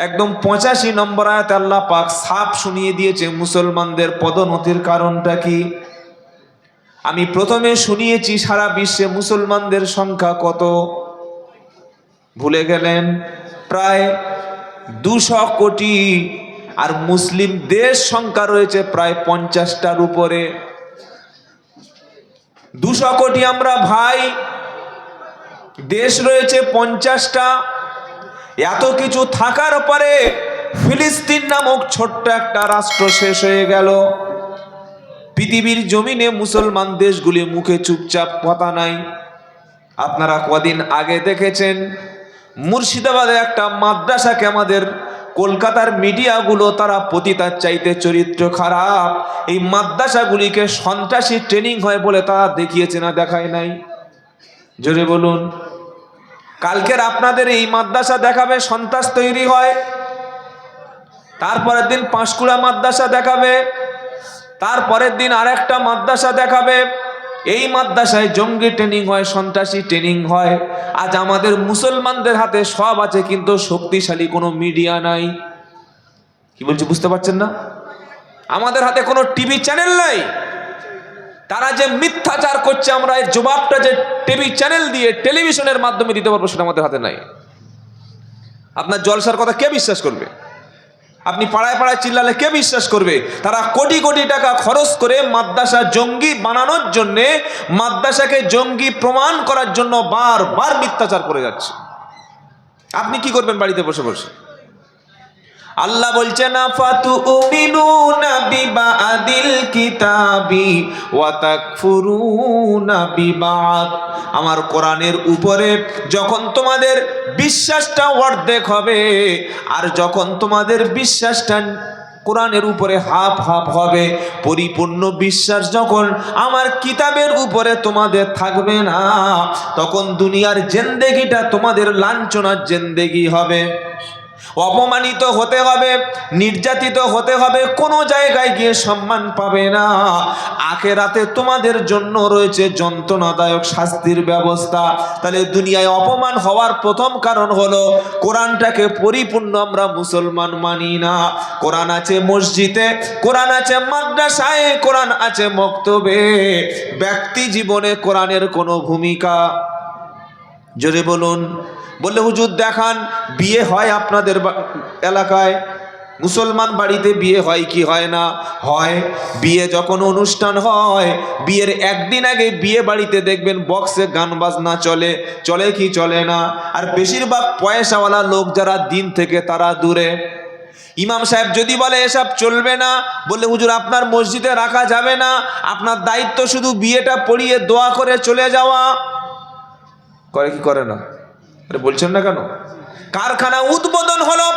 একদম পঁচাশি নম্বর আয়াতে আল্লাহ পাক সাপ শুনিয়ে দিয়েছে মুসলমানদের পদোন্নতির কারণটা কি? আমি প্রথমে শুনিয়েছি সারা বিশ্বে মুসলমানদের সংখ্যা কত? ভুলে গেলেন? প্রায় দুশো কোটি। আর মুসলিম দেশ সংখ্যা রয়েছে প্রায় পঞ্চাশটার উপরে। দুশো কোটি আমরা ভাই। দেশ রয়েছে পঞ্চাশটা। এত কিছু থাকার পরে ফিলিস্তিন নামক ছোট্ট একটা রাষ্ট্র শেষ হয়ে গেল। পৃথিবীর জমিনে মুসলমান দেশগুলি মুখে চুপচাপ কথা নাই। আপনারা কদিন আগে দেখেছেন, মুর্শিদাবাদে একটা মাদ্রাসাকে আমাদের কলকাতার মিডিয়াগুলো তারা পতিতার চাইতে চরিত্র খারাপ। এই মাদ্রাসাগুলিকে সন্ত্রাসী ট্রেনিং হয় বলে তারা দেখিয়েছে না, দেখায় নাই। জোরে বলুন। কালকের আপনাদের এই মাদ্রাসা দেখাবে, সন্ত্রাস তৈরি হয়। তারপরের দিন পাঁশকুড়া মাদ্রাসা দেখাবে। তারপরের দিন আরেকটা মাদ্রাসা দেখাবে। এই মাদ্রাসায় জঙ্গি ট্রেনিং হয়, সন্ত্রাসী ট্রেনিং হয়। আজ আমাদের মুসলমানদের হাতে সব আছে, কিন্তু শক্তিশালী কোনো মিডিয়া নাই। কি বলছি, বুঝতে পারছেন না? আমাদের হাতে কোনো টিভি চ্যানেল নাই। তারা যে মিথ্যাচার করছে, আমরা এর জবাবটা যে টিভি চ্যানেল দিয়ে টেলিভিশনের মাধ্যমে দিতে পারব সেটা আমাদের হাতে নাই। আপনার জলসার কথা কে বিশ্বাস করবে? আপনি পাড়ায় পাড়ায় চিল্লালে কে বিশ্বাস করবে? তারা কোটি কোটি টাকা খরচ করে মাদ্রাসা জঙ্গি বানানোর জন্যে মাদ্রাসাকে জঙ্গি প্রমাণ করার জন্য বারবার মিথ্যাচার করে যাচ্ছে। আপনি কি করবেন বাড়িতে বসে বসে? আল্লাহ বলছে না বলছেন আফাতু উমিনুনা বিবাদিল কিতাবি ওয়া তাকফুরুনা বিবাদ। আমার কোরআনের উপরে যখন তোমাদের বিশ্বাসটা অর্ধেক হবে আর যখন তোমাদের বিশ্বাসটা কোরআনের উপরে হাফ হাফ হবে, পরিপূর্ণ বিশ্বাস যখন আমার কিতাবের উপরে তোমাদের থাকবে না, তখন দুনিয়ার জেন্দেগিটা তোমাদের লাঞ্ছনার জেন্দেগি হবে। অপমানিত হতে হবে, নির্যাতিত হতে হবে, কোনো জায়গায় গিয়ে সম্মান পাবে না। আখেরাতে তোমাদের জন্য রয়েছে যন্ত্রণাদায়ক শাস্তির ব্যবস্থা। তাহলে দুনিয়ায় অপমান হওয়ার প্রথম কারণ হলো, কোরআনটাকে পরিপূর্ণ আমরা মুসলমান মানি না। কোরআন আছে মসজিদে, কোরআন আছে মাদ্রাসায়, কোরআন আছে মক্তবে। ব্যক্তি জীবনে কোরআনের কোনো ভূমিকা জোরে বলুন। বললে, হুজুর, দেখান, বিয়ে হয় আপনাদের এলাকায়? মুসলমান বাড়িতে বিয়ে হয় কি হয় না? হয়। বিয়ে যখন অনুষ্ঠান হয়, বিয়ের একদিন আগে বিয়ে বাড়িতে দেখবেন বক্সে গান বাজনা চলে। চলে কি চলে না? আর বেশিরভাগ পয়সাওয়ালা লোক যারা দিন থেকে তারা দূরে। ইমাম সাহেব যদি বলে, এসব চলবে না, বললে, হুজুর, আপনার মসজিদে রাখা যাবে না। আপনার দায়িত্ব শুধু বিয়েটা পড়িয়ে দোয়া করে চলে যাওয়া। করে কি করে না? আরে বলছেন না কেন? কারখানা উদ্বোধন হলো,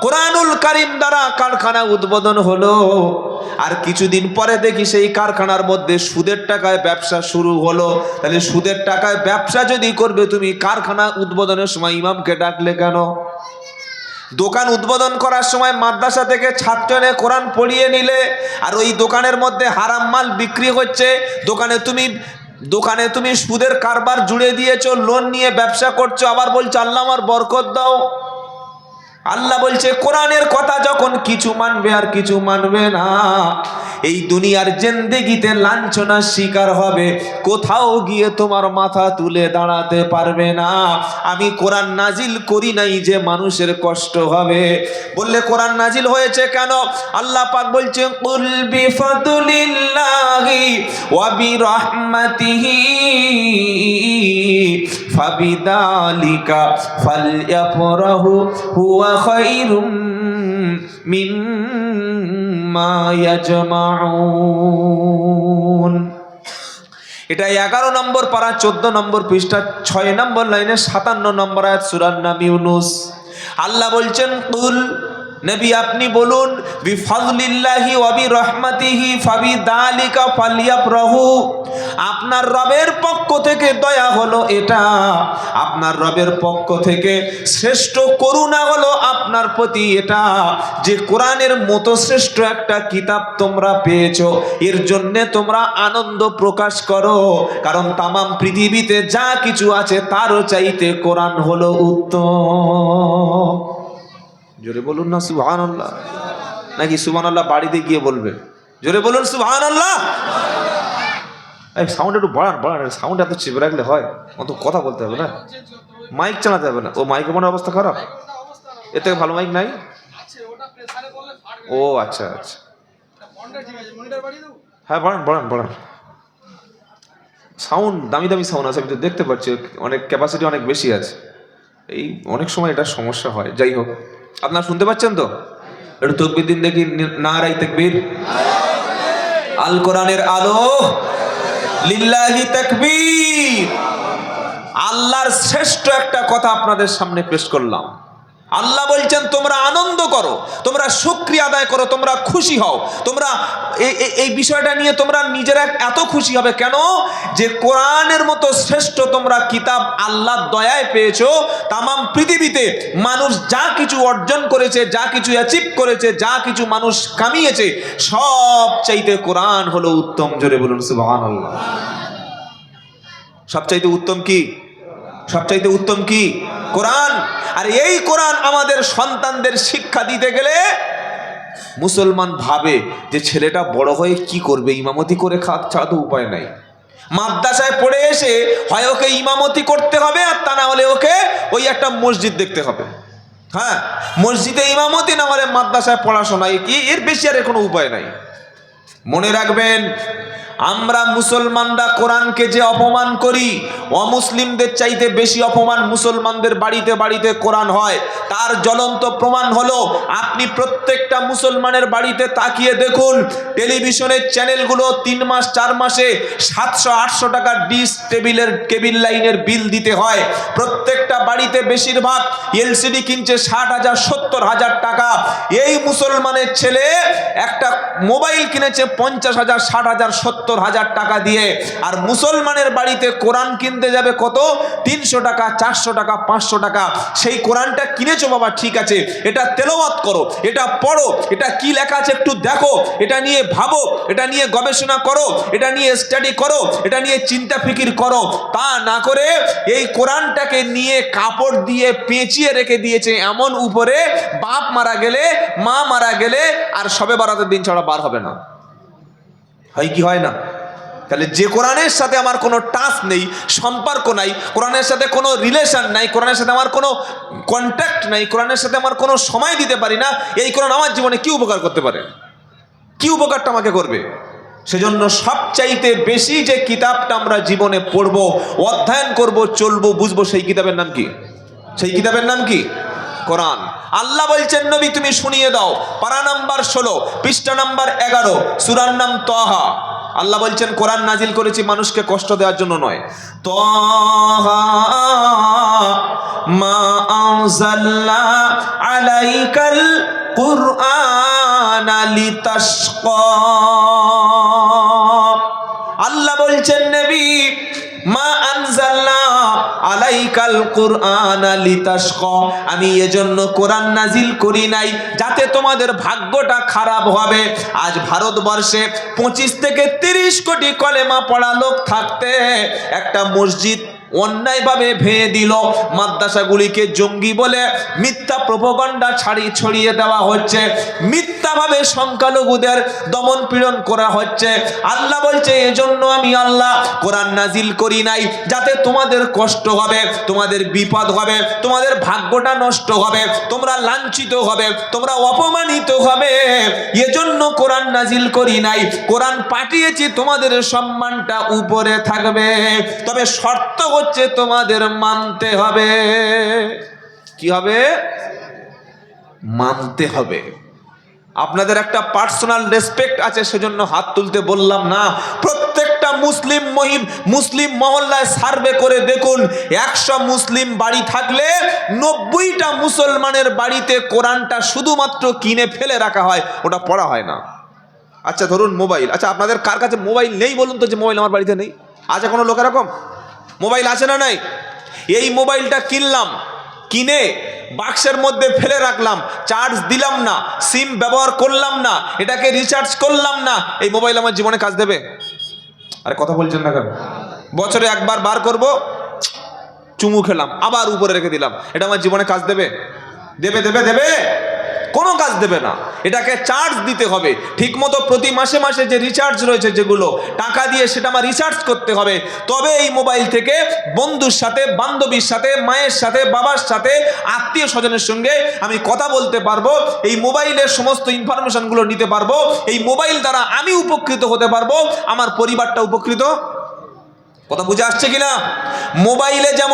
কোরআনুল কারিম দ্বারা কারখানা উদ্বোধন হলো। আর কিছুদিন পরে দেখি সেই কারখানার মধ্যে সুদের টাকায় ব্যবসা শুরু হলো। তাহলে সুদের টাকায় ব্যবসা যদি করবে, তুমি কারখানা উদ্বোধনের সময় ইমামকে ডাকলে কেন? দোকান উদ্বোধন করার সময় মাদ্রাসা থেকে ছাত্র এনে কোরআন পড়িয়ে নিলে, আর ওই দোকানের মধ্যে হারাম মাল বিক্রি হচ্ছে। দোকানে তুমি দোকানে তুমি সুদের কারবার জুড়ে দিয়েছ লোন নিয়ে ব্যবসা করছ, আবার বলছো, আল্লাহ আমার বরকত দাও। আল্লাহ বলছে, কোরআনের কথা যখন কিছু মানবে আর কিছু মানবে না, এই দুনিয়ার জেন্দেগিতে লাঞ্ছনার শিকার হবে। কোথাও গিয়ে তোমার মাথা তুলে দাঁড়াতে পারবে না। আমি কোরআন নাজিল করি নাই যে মানুষের কষ্ট হবে। বললে, কোরআন নাজিল হয়েছে কেন? আল্লাহ পাক বলছে কুল বিফাদুলিল্লাহি ওয়া বিরহমাতিহি। ফাবিদালিকা ফালইফরাহু হুয়া খায়রুম মিম্মা ইয়াজমাউন এটা এগারো নম্বর পারা, চোদ্দ নম্বর পৃষ্ঠা, ছয় নম্বর লাইনে সাতান্ন নম্বর আয়াত সুরার নাম ইউনুস। আল্লাহ বলছেন, কুল নবী আপনি বলুন বিফাজলিল্লাহি ওয়া বিরহমাতিহি ফাবিদালিকা ফালিয়াফরাহু। আপনার রবের পক্ষ থেকে দয়া হলো এটা। আপনার রবের পক্ষ থেকে শ্রেষ্ঠ করুণা হলো আপনার প্রতি এটা। যে কোরআনের মতো শ্রেষ্ঠ একটা কিতাব তোমরা পেয়েছ, এর জন্যে তোমরা আনন্দ প্রকাশ করো। কারণ তামাম পৃথিবীতে যা কিছু আছে, তারও চাইতে কোরআন হলো উত্তম। জোরে বলুন না সুবহান আল্লাহ নাকি সুবহান আল্লাহ বাড়িতে গিয়ে বলবে? জোরে বলুন সুবহান আল্লাহ সাউন্ড একটু বাড়ান বাড়ান সাউন্ড এত চেপে রাখলে হয়। অত কথা বলতে হবে না। মাইক চালাতে হবে না। ও মাইকের মনে অবস্থা খারাপ? এর থেকে ভালো মাইক নাই? ও আচ্ছা আচ্ছা। হ্যাঁ বাড়ান বাড়ান বাড়ান। সাউন্ড দামি দামি সাউন্ড আছে, আমি তো দেখতে পাচ্ছি। অনেক ক্যাপাসিটি অনেক বেশি আছে। এই অনেক সময় এটা সমস্যা হয়। যাই হোক। আপনারা শুনতে পাচ্ছেন তো? একটু তকবির দিন দেখি নারাই তকবির। আল কোরআনের আলো, লিল্লাহি তকবীর। আল্লাহর শ্রেষ্ঠ একটা কথা আপনাদের সামনে পেশ করলাম। আল্লাহ বলছেন, তোমরা আনন্দ করো, তোমরা শুক্রিয়া আদায় করো, তোমরা খুশি হও। তোমরা এই বিষয়টা নিয়ে তোমরা নিজেরা এত খুশি হবে কেন? যে কোরআনের মতো শ্রেষ্ঠ তোমরা কিতাব আল্লাহর দয়ায় পেয়েছ, তামাম পৃথিবীতে মানুষ যা কিছু অর্জন করেছে, যা কিছু অ্যাচিভ করেছে, যা কিছু মানুষ কামিয়েছে, সব চাইতে কোরআন হলো উত্তম। জোরে বলুন সব চাইতে উত্তম কি? সবচাইতে উত্তম কি? কোরআন। আর এই কোরআন আমাদের সন্তানদের শিক্ষা দিতে গেলে মুসলমান ভাবে যে ছেলেটা বড় হয়ে কি করবে, ইমামতি করে খাত ছাড়া তো উপায় নাই। মাদ্রাসায় পড়ে এসে হয় ওকে ইমামতি করতে হবে আর তা না হলে ওকে ওই একটা মসজিদ দেখতে হবে। হ্যাঁ মসজিদে ইমামতি না হলে মাদ্রাসায় পড়াশোনা কি? এর বেশি আর কোনো উপায় নাই। মনে রাখবেন আমরা মুসলমানরা কোরআনকে যে অপমান করি, অমুসলিমদের চাইতে বেশি অপমান মুসলমানদের বাড়িতে বাড়িতে কোরআন হয়। তার জ্বলন্ত প্রমাণ হলো, আপনি প্রত্যেকটা মুসলমানের বাড়িতে তাকিয়ে দেখুন, টেলিভিশনের চ্যানেলগুলো তিন মাস, চার মাসে সাতশো, আটশো টাকা ডিস টেবিলের, কেবিল লাইনের বিল দিতে হয়। প্রত্যেকটা বাড়িতে বেশিরভাগ এলসিডি কিনছে ষাট হাজার, সত্তর হাজার টাকা। এই মুসলমানের ছেলে একটা মোবাইল কিনেছে পঞ্চাশ হাজার, ষাট হাজার, সত্তর হাজার টাকা দিয়ে। আর মুসলমানের বাড়িতে কোরআন কিনতে যাবে কত? তিনশো টাকা, চারশো টাকা, পাঁচশো টাকা। সেই কোরআনটা কিনেছো বাবা, ঠিক আছে। এটা তেলাওয়াত করো, এটা পড়ো, এটা কি লেখা আছে একটু দেখো। এটা নিয়ে ভাবো, এটা নিয়ে গবেষণা করো, এটা নিয়ে স্টাডি করো, এটা নিয়ে চিন্তা ফিকির করো। তা না করে এই কোরআনটাকে নিয়ে কাপড় দিয়ে পেঁচিয়ে রেখে দিয়েছে এমন উপরে, বাপ মারা গেলে, মা মারা গেলে, আর সবে বারাতের দিন ছাড়া বার হবে না। হয় কি হয় না? তাহলে যে কোরআনের সাথে আমার কোনো টাচ নেই, সম্পর্ক নাই, কোরআনের সাথে কোনো রিলেশন নাই, কোরআনের সাথে আমার কোনো কন্ট্যাক্ট নাই, কোরআনের সাথে আমার কোনো সময় দিতে পারি না, এই কোরআন আমার জীবনে কি উপকার করতে পারে? কি উপকারটা আমাকে করবে? সেজন্য সবচাইতে বেশি যে কিতাবটা আমরা জীবনে পড়ব, অধ্যয়ন করব, চলবো, বুঝব, সেই কিতাবের নাম কি? সেই কিতাবের নাম কি? কোরআন। আল্লাহ বলছেন, নবী, তুমি শুনিয়ে দাও। পারা নাম্বার ষোলো, পৃষ্ঠা নাম্বার এগারো, সুরার নাম তহা আল্লাহ বলছেন, কোরআন নাজিল করেছি মানুষকে কষ্ট দেওয়ার জন্য নয়। তহা মা আলাইকাল আল্লাহ বলছেন আলাইকাল কুরআন লিতাশক। আমি এজন্য কোরআন নাজিল করি নাই, যাতে তোমাদের ভাগ্যটা খারাপ হবে। আজ ভারতবর্ষে পঁচিশ থেকে তিরিশ কোটি কলেমা পড়া লোক থাকতে একটা মসজিদ অন্যায়ভাবে ভেঙে দিল। মাদ্রাসাগুলিকে জঙ্গি বলে মিথ্যা প্রপগণ্ডা ছাড়ি ছড়িয়ে দেওয়া হচ্ছে। মিথ্যাভাবে সংখ্যালঘুদের দমন পীড়ন করা হচ্ছে। আল্লাহ বলছে, এজন্য আমি আল্লাহ কোরআন নাজিল করি নাই। যাতে তোমাদের কষ্ট হবে, তোমাদের বিপদ হবে, তোমাদের ভাগ্যটা নষ্ট হবে, তোমরা লাঞ্ছিত হবে, তোমরা অপমানিত হবে। এজন্য কোরআন নাজিল করি নাই। কোরআন পাঠিয়েছি, তোমাদের সম্মানটা উপরে থাকবে। তবে শর্ত হচ্ছে তোমাদের মানতে হবে। কি হবে? মানতে হবে। আপনাদের একটা পার্সোনাল রেসপেক্ট আছে, সেজন্য হাত তুলতে বললাম না। প্রত্যেকটা মুসলিম মহিম, মুসলিম মহল্লায় সার্ভে করে দেখুন, একশো মুসলিম বাড়ি থাকলে নব্বইটা মুসলমানের বাড়িতে কোরআনটা শুধুমাত্র কিনে ফেলে রাখা হয়, ওটা পড়া হয় না। আচ্ছা ধরুন মোবাইল। আচ্ছা আপনাদের কার কাছে মোবাইল নেই বলুন তো যে মোবাইল আমার বাড়িতে নেই? আছে কোনো লোক এরকম? মোবাইল আছে না নাই? এই মোবাইলটা কিনলাম, কিনে বাক্সের মধ্যে ফেলে রাখলাম চার্জ দিলাম না সিম ব্যবহার করলাম না, এটাকে রিচার্জ করলাম না, এই মোবাইল আমার জীবনে কাজ দেবে? আরে কথা বলছেন না কেন? বছরে একবার বার করব, চুমু খেলাম, আবার উপরে রেখে দিলাম, এটা আমার জীবনে কাজ দেবে? দেবে দেবে দেবে? কোনো কাজ দেবে না। এটাকে চার্জ দিতে হবে। ঠিকমতো প্রতি মাসে মাসে যে রিচার্জ রয়েছে যেগুলো, টাকা দিয়ে সেটা আমার রিচার্জ করতে হবে। তবে এই মোবাইল থেকে বন্ধুর সাথে, বান্ধবীর সাথে, মায়ের সাথে, বাবার সাথে আত্মীয় স্বজনের সঙ্গে আমি কথা বলতে পারব, এই মোবাইলের সমস্ত ইনফরমেশনগুলো নিতে পারব, এই মোবাইল দ্বারা আমি উপকৃত হতে পারব, আমার পরিবারটা উপকৃত। কথা বুঝে আসছে কিনা? মোবাইলে যেমন